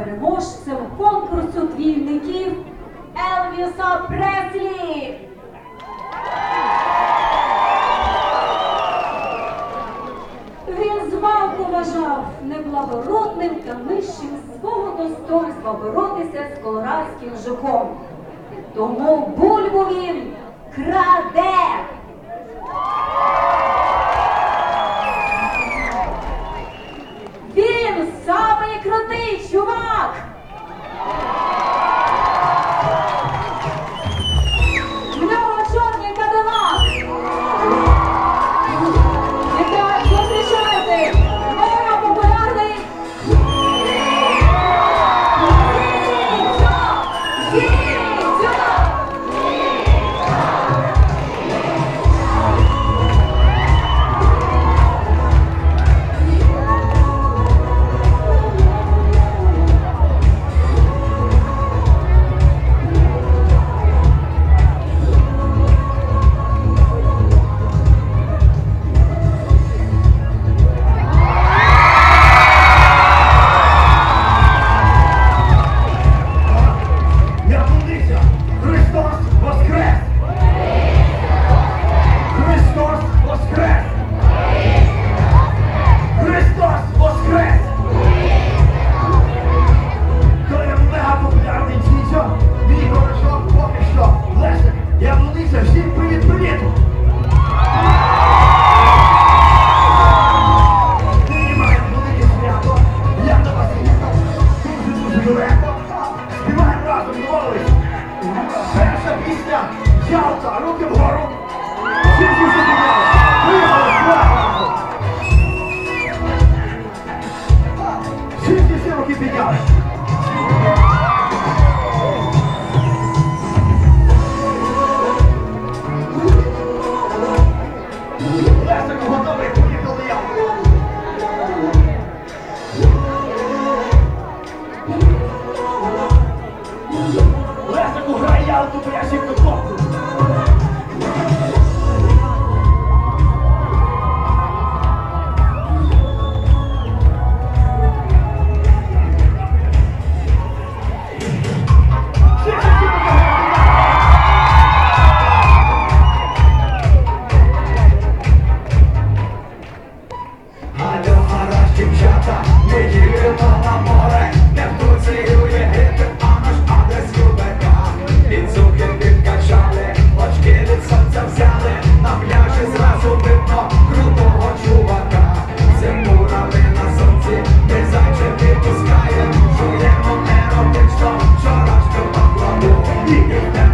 переможцем конкурсу двійників Елвіса Преслі. Він змалку вважав неблагородним та нижчим свого достоинства боротися з колорадським жуком. Тому бульбу він краде. Obrigado. Yeah. Yeah.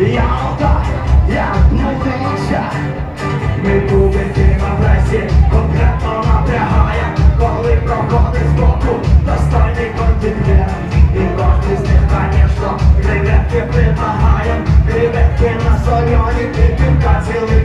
Я Ялта, як новича, ми бубенки в пресі, конкретно напрягає, коли проходить з боку достойний контингент. І кожний з них, звісно, креветки примагає, креветки на сольоні, півка цілий